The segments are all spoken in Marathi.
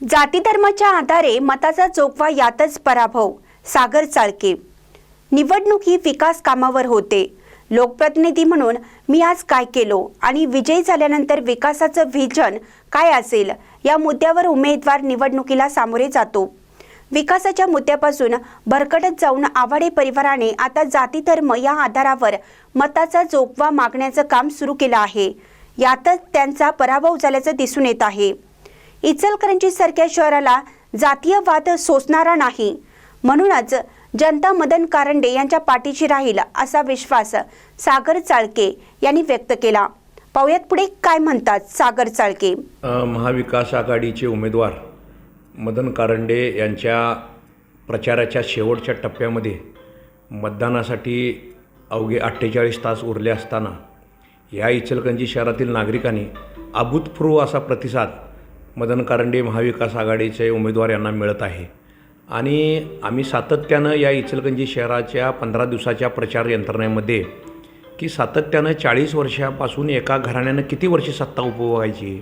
जाती धर्माच्या आधारे मताचा जोगवा यातच पराभव सागर चाळके. निवडणूक ही विकास कामावर होते. लोकप्रतिनिधी म्हणून मी आज काय केलो आणि विजयी झाल्यानंतर विकासाचं व्हिजन काय असेल या मुद्द्यावर उमेदवार निवडणुकीला सामोरे जातो. विकासाच्या मुद्द्यापासून भरकटत जाऊन आवाडे परिवाराने आता जाती धर्म या आधारावर मताचा जोगवा मागण्याचं काम सुरू केलं आहे. यातच त्यांचा पराभव झाल्याचं दिसून येत आहे. इचलकरंजी सारख्या शहराला जातीयवाद सोसणारा नाही. म्हणूनच जनता मदन कारंडे यांच्या पाठीशी राहील असा विश्वास सागर चाळके यांनी व्यक्त केला. पाहुयात पुढे काय म्हणतात सागर चाळके. महाविकास आघाडीचे उमेदवार मदन कारंडे यांच्या प्रचाराच्या शेवटच्या टप्प्यामध्ये मतदानासाठी अवघे अठ्ठेचाळीस तास उरले असताना या इचलकंजी शहरातील नागरिकांनी अभूतपूर्व असा प्रतिसाद मदन कारंडे महाविकास आघाडीचे उमेदवार यांना मिळत आहे. आणि आम्ही सातत्यानं या इचलकंजी शहराच्या पंधरा दिवसाच्या प्रचार यंत्रणेमध्ये की सातत्यानं चाळीस वर्षापासून एका घराण्यानं किती वर्षे सत्ता उपभोगायची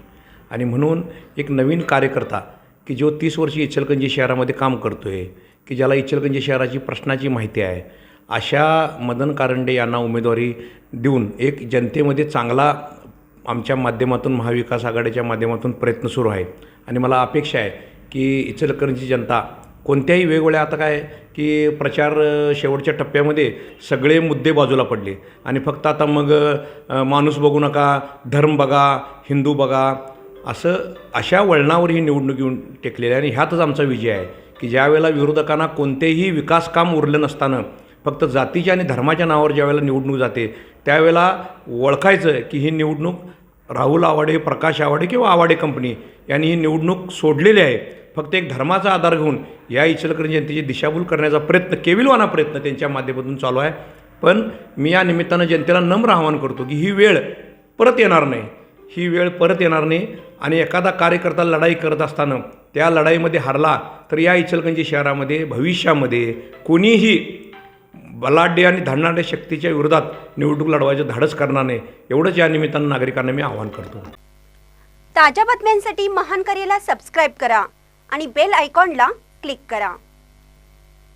आणि म्हणून एक नवीन कार्यकर्ता की जो तीस वर्षी इचलकंजी शहरामध्ये काम करतो आहे की ज्याला इचलकंजी शहराची प्रश्नाची माहिती आहे अशा मदन कारंडे यांना उमेदवारी देऊन एक जनतेमध्ये चांगला आमच्या माध्यमातून महाविकास आघाडीच्या माध्यमातून प्रयत्न सुरू आहे आणि मला अपेक्षा आहे की इचलकरंजी जनता कोणत्याही वेगवेगळ्या आता काय की प्रचार शेवटच्या टप्प्यामध्ये सगळे मुद्दे बाजूला पडले. आणि फक्त आता मग माणूस बघू नका धर्म बघा हिंदू बघा असं अशा वळणावर ही निवडणूक येऊन टेकलेली आहे. आणि ह्यातच आमचा विजय आहे की ज्यावेळेला विरोधकांना कोणतेही विकास काम उरलं नसताना फक्त जातीच्या आणि धर्माच्या नावावर ज्यावेळेला निवडणूक जाते त्यावेळेला ओळखायचं की ही निवडणूक राहुल आवाडे प्रकाश आवाडे किंवा आवाडे कंपनी यांनी ही निवडणूक सोडलेली आहे. फक्त एक धर्माचा आधार घेऊन या इचलकरंजी जनतेची दिशाभूल करण्याचा प्रयत्न केविलवाना प्रयत्न त्यांच्या माध्यमातून चालू आहे. पण मी या निमित्तानं जनतेला नम्र आवाहन करतो की ही वेळ परत येणार नाही. ही वेळ परत येणार नाही आणि एखादा कार्यकर्ता लढाई करत असताना त्या लढाईमध्ये हरला तर या इचलकरंजी शहरामध्ये भविष्यामध्ये कोणीही बलाढ्य आणि धनाढ्य शक्तीच्या विरोधात निवडणूक लढवायचं धाडस करणार नाही एवढंच या निमित्तानं नागरिकांना मी आवाहन करतो. ताज्या बातम्यांसाठी महान करेला सबस्क्राईब करा आणि बेल आयकॉनला क्लिक करा.